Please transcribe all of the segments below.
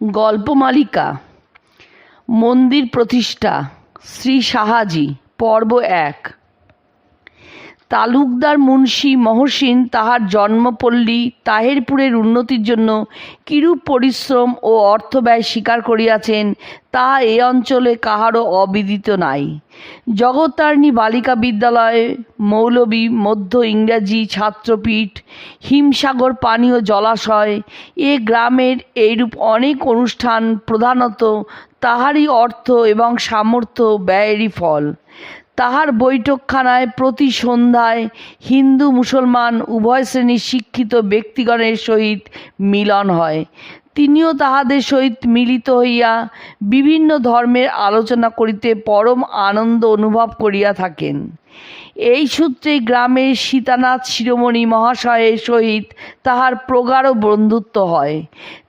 গল্পমালিকা মন্দির প্রতিষ্ঠা শ্রী সাহাজি পর্ব এক। তালুকদার মুন্সি মহসিন তাহার জন্মপল্লী তাহেরপুরের উন্নতির জন্য কিরূপ পরিশ্রম ও অর্থ ব্যয় স্বীকার করিয়াছেন তাহা এ অঞ্চলে কাহারও অবিদিত নাই। জগত্তারিণী বালিকা বিদ্যালয় মৌলবী, মধ্য ইংরাজি ছাত্রপীঠ, হিমসাগর পানীয় জলাশয়, এ গ্রামের এইরূপ অনেক অনুষ্ঠান প্রধানত তাহারই অর্থ এবং সামর্থ্য ব্যয়েরই ফল। তাহার বৈঠকখানায় প্রতি সন্ধ্যায় হিন্দু মুসলমান উভয় শ্রেণির শিক্ষিত ব্যক্তিগণের সহিত মিলন হয়। তিনিও তাহাদের সহিত মিলিত হইয়া বিভিন্ন ধর্মের আলোচনা করিতে পরম আনন্দ অনুভব করিয়া থাকেন। এই সূত্রে গ্রামের সীতানাথ শিরোমণি মহাশয়ের সহিত তাহার প্রগাঢ় বন্ধুত্ব হয়।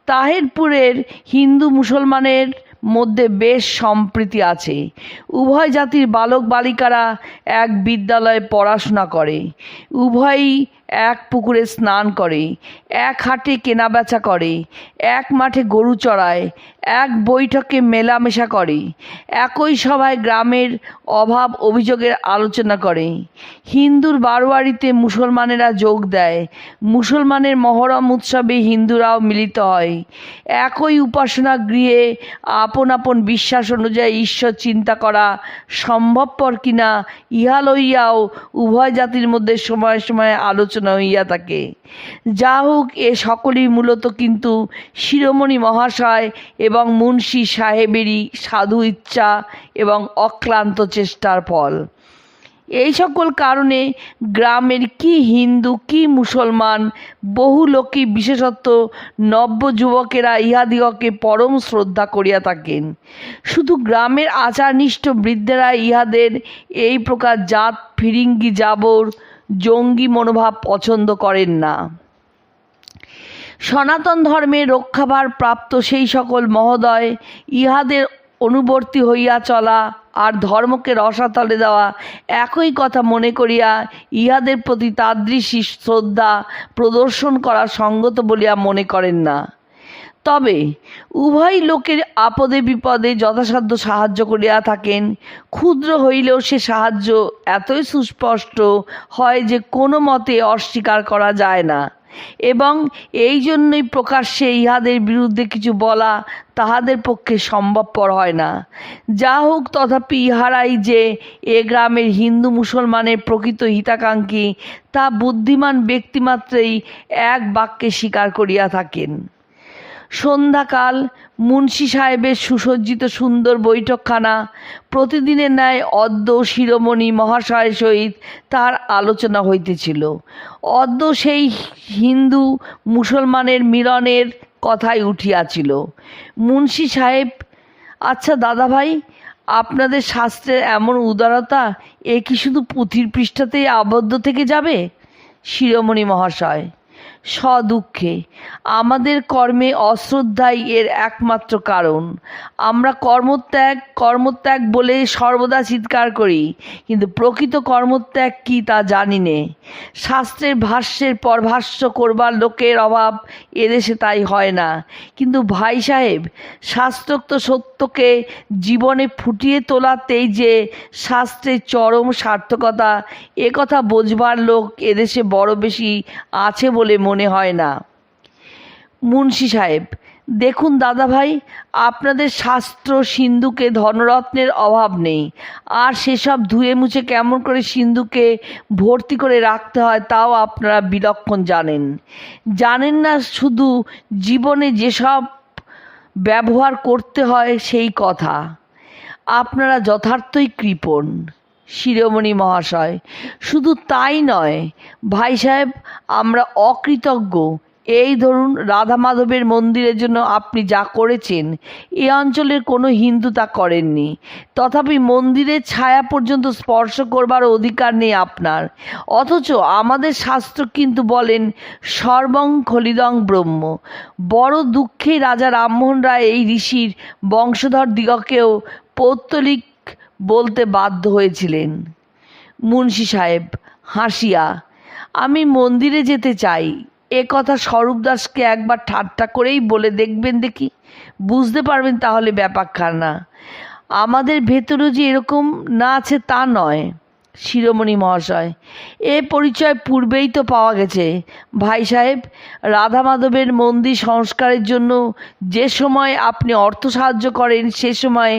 তাহেরপুরের হিন্দু মুসলমানের মধ্যে বেশ সম্প্রীতি আছে। উভয় জাতির বালক বালিকারা এক বিদ্যালয়ে পড়াশোনা করে। উভয়ই এক পুকুরে স্নান করে, এক হাটে কেনাবেচা করে, এক মাঠে গরু চড়ায়, এক বৈঠকে মেলামেশা করে, একই সভায় গ্রামের অভাব অভিযোগের আলোচনা করে। হিন্দুর বারোয়ারিতে মুসলমানেরা যোগ দেয়, মুসলমানের মহরম উৎসবে হিন্দুরাও মিলিত হয়। একই উপাসনা গৃহে আপন আপন বিশ্বাস অনুযায়ী ঈশ্বর চিন্তা করা সম্ভবপর কিনা, ইহা লইয়াও উভয় জাতির মধ্যে সময়ে সময়ে আলোচনা হইয়া থাকে, যা হোক, এ সকলই মূলত কিন্তু শিরোমণি মহাশয় এবং মুন্সী সাহেবেরই সাধু ইচ্ছা এবং অক্লান্ত চেষ্টার ফল। এই সকল কারণে গ্রামের কি হিন্দু, কি মুসলমান, বহু লোকই বিশেষত নব্য যুবকেরা ইহাদিগকে পরম শ্রদ্ধা করিয়া থাকেন। শুধু গ্রামের আচারনিষ্ঠ বৃদ্ধেরা ইহাদের এই প্রকার জাত ফিরিঙ্গি জাবর জঙ্গি মনোভাব পছন্দ করেন না। সনাতন ধর্মে রক্ষাভার প্রাপ্ত সেই সকল মহোদয় ইহাদের অনুবর্তী হইয়া চলা আর ধর্মকে রসাতলে দেওয়া একই কথা মনে করিয়া ইহাদের প্রতি তাদৃশী শ্রদ্ধা প্রদর্শন করা সঙ্গত বলিয়া মনে করেন না। তবে উভয় লোকের আপদে বিপদে যথাসাধ্য সাহায্য করিয়া থাকেন। ক্ষুদ্র হইলেও সে সাহায্য এতই সুস্পষ্ট হয় যে কোনো মতে অস্বীকার করা যায় না। এবং এই জন্যই প্রকাশ্যে ইহাদের বিরুদ্ধে কিছু বলা তাহাদের পক্ষে সম্ভবপর হয় না। যা হোক তথাপি ইহারাই যে এ গ্রামের হিন্দু মুসলমানের প্রকৃত হিতাকাঙ্ক্ষী, তা বুদ্ধিমান ব্যক্তিমাত্রেই এক বাক্যে স্বীকার করিয়া থাকেন। সন্ধ্যাকাল মুন্সি সাহেবের সুসজ্জিত সুন্দর বৈঠকখানা, প্রতিদিনের ন্যায় অদ্য শিরোমণি মহাশয়ের সহিত তার আলোচনা হইতেছিল। অদ্য সেই হিন্দু মুসলমানের মিলনের কথাই উঠিয়াছিল। মুন্সি সাহেব আচ্ছা দাদাভাই, আপনাদের শাস্ত্রের এমন উদারতা এ কি শুধু পুঁথির পৃষ্ঠাতেই আবদ্ধ থেকে যাবে? শিরোমণি মহাশয় সদুঃখে। আমাদের কর্মে অশ্রদ্ধাই এর একমাত্র কারণ। আমরা কর্মত্যাগ কর্মত্যাগ বলে সর্বদা চিৎকার করি, কিন্তু প্রকৃত কর্মত্যাগ কি তা জানি নে। শাস্ত্রের ভাষ্যের পর ভাষ্য করবার লোকের অভাব এদেশে তাই হয় না। কিন্তু ভাই সাহেব, শাস্ত্রোক্ত সত্যকে জীবনে ফুটিয়ে তোলাতেই যে শাস্ত্রের চরম সার্থকতা, এ কথা বোঝবার লোক এদেশে বড় বেশি আছে বলে মনে হয় না। মুন্সি সাহেব, দেখুন দাদাভাই, আপনাদের শাস্ত্র সিন্ধুকে ধনরত্নের অভাব নেই। আর সেসব ধুয়ে মুছে কেমন করে সিন্ধুকে ভর্তি করে রাখতে হয় তাও আপনারা বিলক্ষণ জানেন। জানেন না শুধু জীবনে যেসব ব্যবহার করতে হয় সেই কথা। আপনারা যথার্থই কৃপণ, শিরোমণি মহাশয়। শুধু তাই নয় ভাই সাহেব, আমরা অকৃতজ্ঞ। এই ধরুন রাধা মাধবের মন্দিরের জন্য আপনি যা করেছেন, এ অঞ্চলের কোনো হিন্দু তা করেননি। তথাপি মন্দিরের ছায়া পর্যন্ত স্পর্শ করবার অধিকার নেই আপনার। অথচ আমাদের শাস্ত্র কিন্তু বলেন, সর্বং খলিদং ব্রহ্ম। বড় দুঃখে রাজা রামমোহন রায় এই ঋষির বংশধর দিগকেও পৌত্তলিক বলতে বাধ্য হয়েছিলেন। মুন্সি সাহেব, হাসিয়া আমি মন্দিরে যেতে চাই। এ কথা স্বরূপ দাসকে একবার ঠাট্টা করেই বলে দেখবেন দেখি। বুঝতে পারবেন তাহলে ব্যাপারখানা। আমাদের ভেতরে যে এরকম না আছে তা নয়। শিরোমণি মহাশয়। এ পরিচয় পূর্বেই তো পাওয়া গেছে। ভাই সাহেব, রাধা মাধবের মন্দির সংস্কারের জন্য যে সময় আপনি অর্থ সাহায্য করেন, সে সময়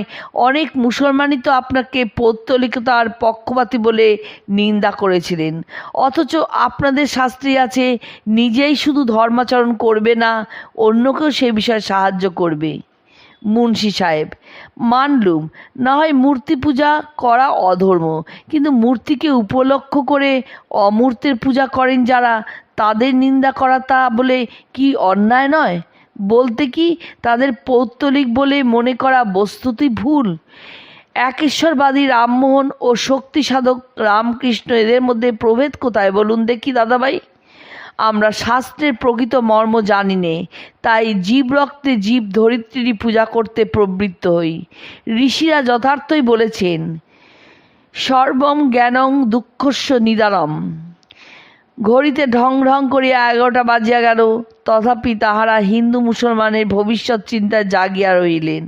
অনেক মুসলমানই তো আপনাকে পৌত্তলিকতার পক্ষপাতী বলে নিন্দা করেছিলেন। অথচ আপনাদের শাস্ত্রী আছে, নিজেই শুধু ধর্মাচরণ করবে না, অন্যকেও সে বিষয়ে সাহায্য করবে। মুন্সি সাহেব। মানলুম, না হয় মূর্তি পূজা করা অধর্ম, কিন্তু মূর্তিকে উপলক্ষ করে অমূর্তের পূজা করেন যারা, তাদের নিন্দা করা তা বলে কি অন্যায় নয়? বলতে কি তাদের পৌত্তলিক বলে মনে করা বস্তুতই ভুল? একেশ্বরবাদী রামমোহন ও শক্তি সাধক রামকৃষ্ণ এদের মধ্যে প্রভেদ কোথায়? বলুন দেখি দাদাভাই। আমরা শাস্ত্রের প্রকৃত মর্ম জানি নে, তাই জীব রক্তে জীব ধরিত্রী পূজা করতে প্রবৃত্ত হই। ঋষিরা যথার্থই বলেছেন সর্বম জ্ঞানং দুঃখস্য নিদারম। ঘড়িতে ঢং ঢং করিয়া এগারোটা বাজিয়া গেল, তথাপি তাহারা হিন্দু মুসলমানের ভবিষ্যৎ চিন্তায় জাগিয়া রহিলেন।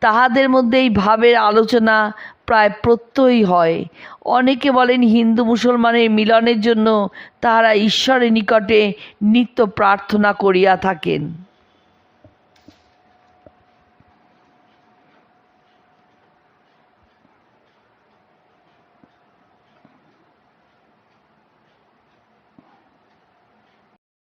তাহাদের মধ্যে এই ভাবের আলোচনা প্রায় প্রত্যয়ই হয়। অনেকে বলেন হিন্দু মুসলমানের মিলনের জন্য তাহারা ঈশ্বরের নিকটে নিত্য প্রার্থনা করিয়া থাকেন।